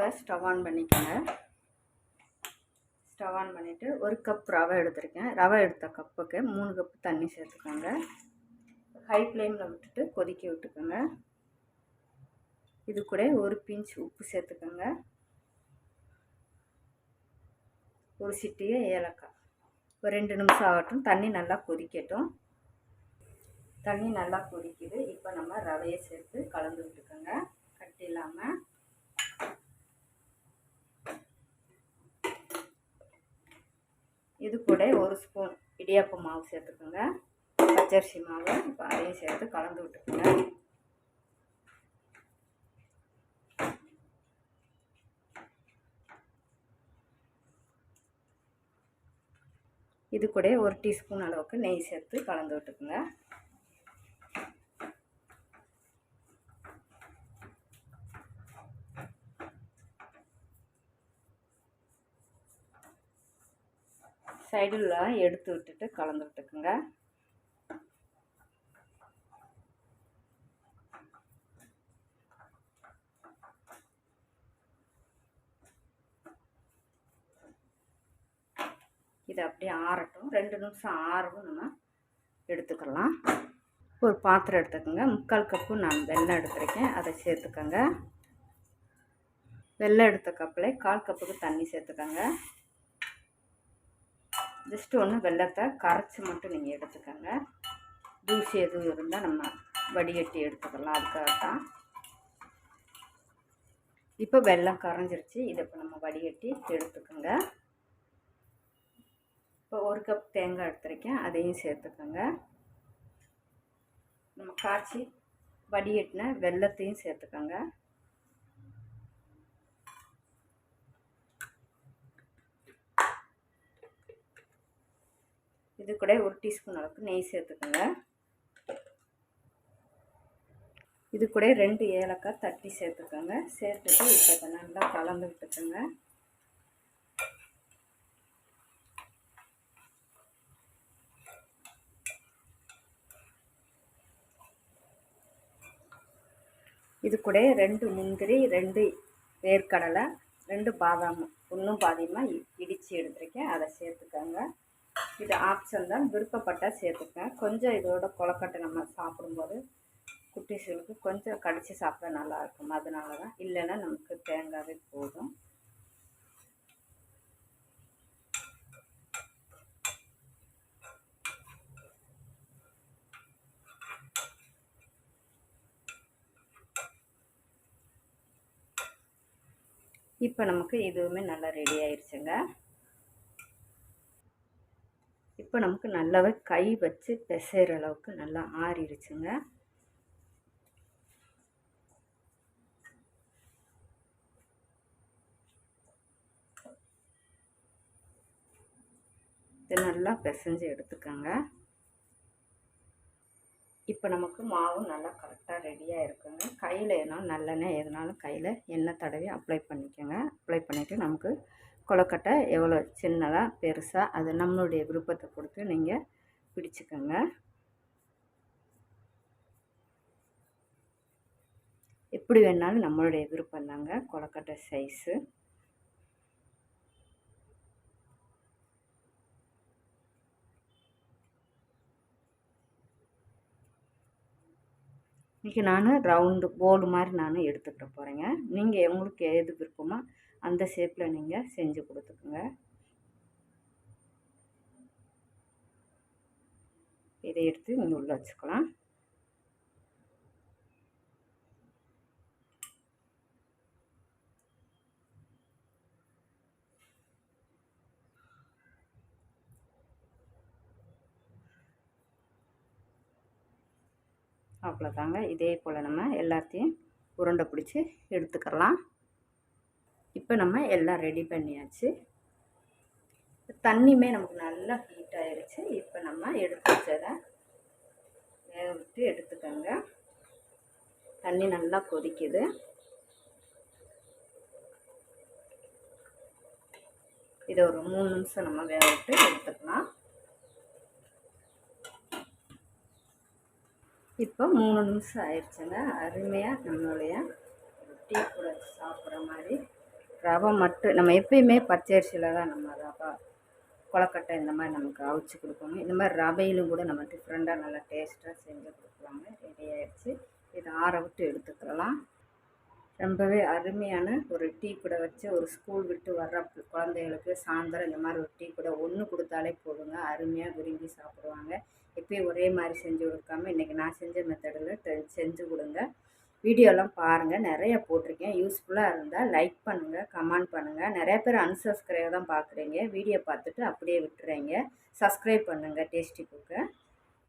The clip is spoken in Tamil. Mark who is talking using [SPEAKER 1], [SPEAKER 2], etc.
[SPEAKER 1] இப்போ ஸ்டவ் ஆன் பண்ணிக்கோங்க. ஸ்டவ் ஆன் பண்ணிவிட்டு ஒரு கப் ரவை எடுத்திருக்கேன். ரவை எடுத்த கப்புக்கு மூணு கப்பு தண்ணி சேர்த்துக்கோங்க. ஹை ஃப்ளேமில் விட்டுட்டு கொதிக்க விட்டுக்கோங்க. இது கூட ஒரு பிஞ்ச் உப்பு சேர்த்துக்கோங்க. ஒரு சிட்டிய ஏலக்காய். ஒரு ரெண்டு நிமிஷம் ஆகட்டும். தண்ணி நல்லா கொதிக்கட்டும். தண்ணி நல்லா கொதிக்குது. இப்போ நம்ம ரவையை சேர்த்து கலந்து விட்டுக்கோங்க. கட்டி இல்லாமல் இது கூட ஒரு ஸ்பூன் இடியாப்ப மாவு சேர்த்துக்கோங்க. பச்சரிசி மாவு இப்போ அதையும் சேர்த்து கலந்து விட்டுக்கோங்க. இது கூட ஒரு டீஸ்பூன் அளவுக்கு நெய் சேர்த்து கலந்து விட்டுக்குங்க. சைடில் எடுத்து விட்டுட்டு கலந்து விட்டுக்குங்க இது அப்படியே ஆறட்டும். ரெண்டு நிமிஷம் ஆறவும் நம்ம எடுத்துக்கலாம். ஒரு பாத்திரம் எடுத்துக்கோங்க. முக்கால் கப்பு நான் வெள்ளம் எடுத்துருக்கேன். அதை சேர்த்துக்கோங்க. வெள்ளம் எடுத்த கப்பில் கால் கப்புக்கு தண்ணி சேர்த்துக்கோங்க. ஜஸ்ட்டு ஒன்று வெள்ளத்தை கரைச்சி மட்டும் நீங்கள் எடுத்துக்கோங்க. தூசி எதுவும் இருந்தால் நம்ம வடிகட்டி எடுத்துக்கலாம் அதுக்காக தான் இப்போ வெள்ளம் கரைஞ்சிருச்சு இதை இப்போ நம்ம வடிகட்டி எடுத்துக்கோங்க. இப்போ ஒரு கப் தேங்காய் எடுத்துருக்கேன் அதையும் சேர்த்துக்கோங்க. நம்ம காய்ச்சி வடிகட்டின வெள்ளத்தையும் சேர்த்துக்கோங்க. இது கூட ஒரு டீஸ்பூன் அளவுக்கு நெய் சேர்த்துக்கோங்க. இது கூட ரெண்டு ஏலக்காய் தட்டி சேர்த்துக்கோங்க. சேர்த்துட்டு இப்போ நல்லா கலந்து விட்டுக்கோங்க. இது கூட ரெண்டு முந்திரி ரெண்டு வேர்க்கடலை ரெண்டு பாதாம் ஒன்றும் பாதியமாக இடித்து எடுத்துருக்கேன். அதை சேர்த்துக்கோங்க. இது ஆப்ஷன் தான் விருப்பப்பட்டால் சேர்த்துக்கேன் கொஞ்சம் இதோட கொலக்கட்டை நம்ம சாப்பிடும்போது குட்டீஸுகளுக்கு கொஞ்சம் கடித்து சாப்பிட நல்லாயிருக்கும் அதனால தான் இல்லைன்னா நமக்கு தேங்காவே போதும். இப்போ நமக்கு இதுவுமே நல்லா ரெடி ஆயிடுச்சுங்க இப்போ நமக்கு நல்லாவே கை வச்சு பிசைகிற அளவுக்கு நல்லா ஆறிடுச்சுங்க இது நல்லா பிசைஞ்சு எடுத்துக்கோங்க. இப்போ நமக்கு மாவு நல்லா கரெக்டாக ரெடியாக இருக்குங்க. கையில் எதனாலும் நல்லெண்ணெய் எதனாலும் கையில் எண்ணெய் தடவி அப்ளை பண்ணிக்கோங்க. அப்ளை பண்ணிவிட்டு நமக்கு கொலக்கட்டை எவ்வளோ சின்னதாக பெருசாக அது நம்மளுடைய விருப்பத்தை கொடுத்து நீங்கள் பிடிச்சிக்கோங்க. எப்படி வேணாலும் நம்மளுடைய விருப்பம் தாங்க கொலக்கட்டை சைஸு இன்றைக்கி நான் ரவுண்டு போல் மாதிரி நான் எடுத்துக்கிட்டு போகிறேங்க நீங்கள் உங்களுக்கு எது விருப்பமோ அந்த ஷேப்பில் நீங்கள் செஞ்சு கொடுத்துக்குங்க. இதை எடுத்து இங்கே உள்ளே வச்சுக்கலாம். அவ்வளோதாங்க இதே போல் நம்ம எல்லாத்தையும் உருண்டை பிடிச்சி எடுத்துக்கலாம் இப்போ நம்ம எல்லாம் ரெடி பண்ணியாச்சு. தண்ணியுமே நமக்கு நல்லா ஹீட் ஆயிடுச்சு இப்போ நம்ம எடுத்து வச்சதை வேக விட்டு எடுத்துக்கோங்க. தண்ணி நல்லா கொதிக்குது. இதை ஒரு மூணு நிமிஷம் நம்ம வேக விட்டு எடுத்துக்கலாம். இப்போ மூணு நிமிஷம் ஆயிடுச்சுங்க அருமையாக நம்மளுடைய டீ கூட சாப்பிட்ற மாதிரி ரவை மட்டும் நம்ம எப்பயுமே பச்சரிசியில் தான் நம்ம ரவை கொலக்கட்டை இந்த மாதிரி நமக்கு அவிச்சு கொடுக்கணும். இந்த மாதிரி ரவையிலும் கூட நம்ம டிஃப்ரெண்ட்டாக நல்லா டேஸ்ட்டாக செஞ்சு கொடுக்கலாங்க. ரெடி ஆகிடுச்சு இதை ஆற விட்டு எடுத்துக்கலாம். ரொம்பவே அருமையான ஒரு டீ கூட வச்சு ஒரு ஸ்கூல் விட்டு வர்ற குழந்தைகளுக்கு சாயந்தரம் இந்த மாதிரி ஒரு டீ கூட ஒன்று கொடுத்தாலே போதுங்க. அருமையாக விரும்பி சாப்பிடுவாங்க. எப்பயும் ஒரே மாதிரி செஞ்சு கொடுக்காம இன்றைக்கி நான் செஞ்ச மெத்தடில் செஞ்சு கொடுங்க. வீடியோலாம் பாருங்கள் நிறைய போட்டிருக்கேன். யூஸ்ஃபுல்லாக இருந்தால் லைக் பண்ணுங்கள் கமெண்ட் பண்ணுங்கள் நிறைய பேர் அன்சப்ஸ்கிரைப் தான் பார்க்குறீங்க வீடியோ பார்த்துட்டு அப்படியே விட்டுறீங்க. சப்ஸ்கிரைப் பண்ணுங்கள் டேஸ்டி குக்கை.